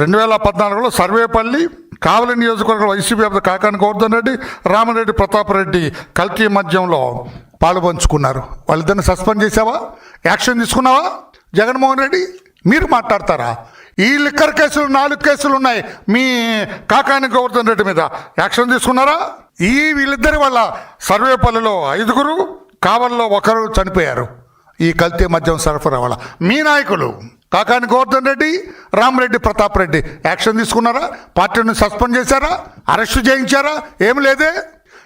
రెండు వేల పద్నాలుగులో సర్వేపల్లి కావలి నియోజకవర్గం వైసీపీ అభ్యర్థి కాకాని గోవర్ధన్ రెడ్డి రామరెడ్డి ప్రతాప్ రెడ్డి కల్తీ మద్యంలో పాలుపంచుకున్నారు వాళ్ళిద్దరిని సస్పెండ్ చేసావా యాక్షన్ తీసుకున్నావా? జగన్మోహన్ రెడ్డి మీరు మాట్లాడతారా? ఈ లిక్కర్ కేసులు నాలుగు కేసులు ఉన్నాయి మీ కాకాని గోవర్ధన్ రెడ్డి మీద. యాక్షన్ తీసుకున్నారా? ఈ వీళ్ళిద్దరి వల్ల సర్వేపల్లిలో ఐదుగురు కావల్లో ఒకరు చనిపోయారు. ఈ కల్తీ మద్యం సరఫరా వల్ల. మీ నాయకులు కాకాని గోవర్ధన్ రెడ్డి రామరెడ్డి ప్రతాప్ రెడ్డి. యాక్షన్ తీసుకున్నారా? పార్టీని సస్పెండ్ చేశారా? అరెస్టు చేయించారా? ఏం లేదే?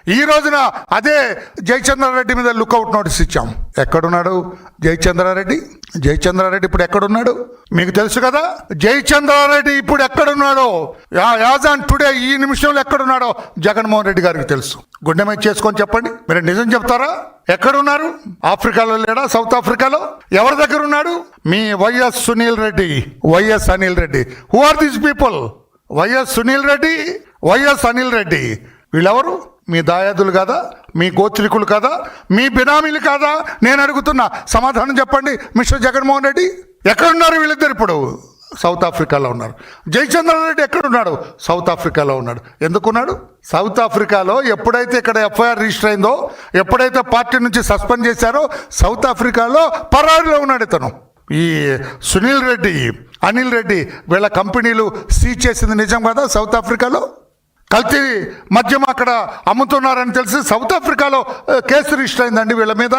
ఈ రోజున అదే జయచంద్రారెడ్డి మీద లుక్అవుట్ నోటీస్ ఇచ్చాం. ఎక్కడున్నాడు జయచంద్రారెడ్డి? జయచంద్రారెడ్డి ఇప్పుడు ఎక్కడున్నాడు? మీకు తెలుసు కదా? జయచంద్రారెడ్డి ఇప్పుడు ఎక్కడున్నాడో? యా- యాజ్ ఆన్ టుడే ఈ నిమిషంలో ఎక్కడున్నాడో? జగన్మోహన్ రెడ్డి గారికి తెలుసు. గుండె మీద చేసుకొని చెప్పండి. మీరు నిజం చెప్తారా? ఎక్కడున్నారు? ఆఫ్రికాలో లేడా? సౌత్ ఆఫ్రికాలో? ఎవరి దగ్గర ఉన్నాడు? మీ YS Sunil Reddy. YS Anil Reddy. Who are these people YS Sunil Reddy YS Anil Reddy. వీళ్ళెవరు? మీ దాయాదులు కాదా? మీ గోత్రికులు కాదా? మీ బినామీలు కాదా? నేను అడుగుతున్నా. సమాధానం చెప్పండి మిస్టర్ జగన్మోహన్ రెడ్డి. ఎక్కడున్నారు వీళ్ళిద్దరు ఇప్పుడు? సౌత్ ఆఫ్రికాలో ఉన్నారు. జయచంద్రారెడ్డి ఎక్కడున్నాడు? సౌత్ ఆఫ్రికాలో ఉన్నాడు. ఎందుకున్నాడు? సౌత్ ఆఫ్రికాలో ఎప్పుడైతే ఇక్కడ ఎఫ్ఐఆర్ రిజిస్టర్ అయిందో ఎప్పుడైతే పార్టీ నుంచి సస్పెండ్ చేశారో సౌత్ ఆఫ్రికాలో పరారిలో ఉన్నాడు ఇతను. ఈ సునీల్ రెడ్డి అనిల్ రెడ్డి వీళ్ళ కంపెనీలు సీజ్ చేసింది నిజం కదా సౌత్ ఆఫ్రికాలో? కల్తీ మద్యం అక్కడ అమ్ముతున్నారని తెలిసి సౌత్ ఆఫ్రికాలో కేసు రిజిస్టర్ అయిందండి వీళ్ళ మీద.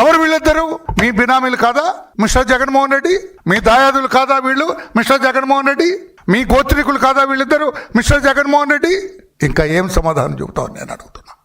ఎవరు వీళ్ళిద్దరు? మీ బినామీలు కాదా? మిస్టర్ జగన్మోహన్ రెడ్డి? మీ దాయాదులు కాదా వీళ్ళు? మిస్టర్ జగన్మోహన్ రెడ్డి? మీ గోత్రికులు కాదా వీళ్ళిద్దరు? మిస్టర్ జగన్మోహన్ రెడ్డి? ఇంకా ఏం సమాధానం చెబుతావు నేను అడుగుతున్నా.